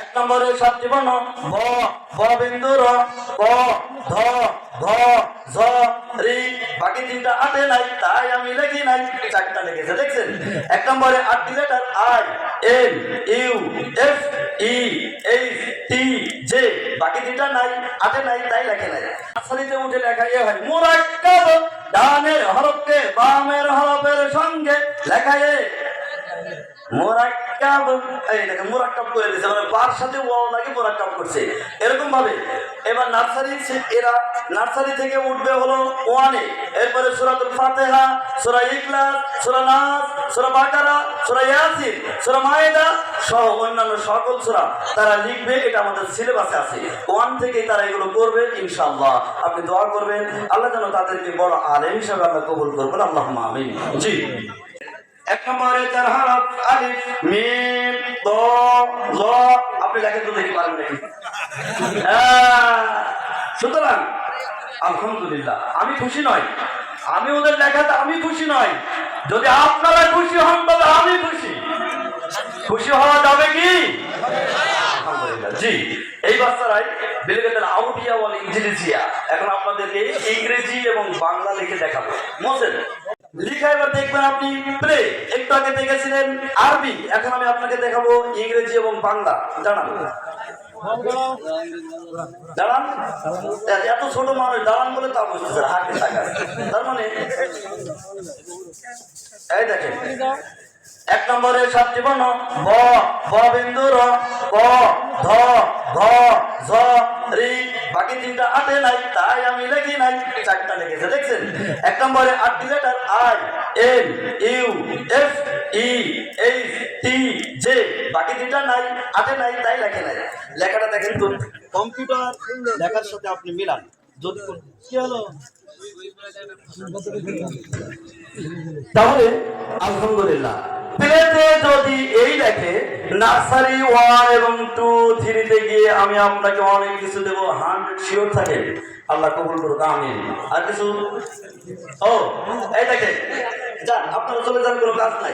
এক নম্বরে সাতটি বর্ণ ব ব বিন্দু র ক ধ ধ ঝ রি। বাকি তিনটা আটে নাই তাই আমি লিখি নাই। চারটা লিখেছে দেখছেন? এক নম্বরে আটটি letter I N U F E H T J বাকি তিনটা নাই আটে নাই তাই লেখে নাই। আসলিতে উঠে লেখা এ হয় মুরাক্কাব ডানের হরফকে বামের হরফের সঙ্গে লেখা এ। মানে অন্যান্য সকল সূরা তারা লিখবে, এটা আমাদের সিলেবাসে আছে। ওয়ান থেকে তারা এগুলো করবে, ইনশাআল্লাহ। আপনি দোয়া করবেন, আল্লাহ যেন তাদেরকে বড় আলেম হিসাবে আল্লাহ কবুল করবেন। আল্লাহ আমিন। জি। এক নম্বরে চার হরফ আলিফ মিম দ আপনি লেখেন তো পারেন নাকি? হ্যাঁ, সুতরাং আলহামদুলিল্লাহ আমি খুশি নয় আমি ওদের লেখাতে আমি খুশি নয় যদি আপনারা খুশি হন তবে আমি খুশি। খুশি হওয়া যাবে কি? জি এই বাচ্চারাই বিলেগেদের আউটিয়া বলে ইংরেজিয়া এখন আপনাদেরকে ইংরেজি এবং বাংলা লিখে দেখাবো। মোসেন লিখা এবার দেখবেন আপনি প্লে, একটু আগে দেখেছিলেন আরবি, এখন আমি আপনাকে দেখাবো ইংরেজি এবং বাংলা। জানান দাঁড়ান। এত ছোট মানুষ, দাঁড়ান বলে তা বুঝতেছে হাঁটতে থাকা। তার মানে এই দেখেন এক নম্বরে সাতটি বর্ণ ব ব বিন্দু র ক ধ ধ ঝ রি বাকি তিনটা আটে নাই তাই আমি লিখি নাই চারটা লিখেছে দেখছেন? এক নম্বরে আটটি letter I N U F E H T J বাকি তিনটা নাই আটে নাই তাই লেখে নাই। লেখাটা দেখেন তো। কম্পিউটার লেখার সাথে আপনি মিলান। যদি কি হলো? তাহলে আলহামদুলিল্লাহ। প্লেতে যদি এই দেখে নার্সারি ওয়ান এবং টু থ্রিতে গিয়ে আমি আপনাকে অনেক কিছু দেবো হান্ড্রেড শিওর থাকে। আল্লাহ কবুল করুক আমি আর কিছু? ও, এই দেখে যান, আপনারা চলে যান কোনো কাজ নাই।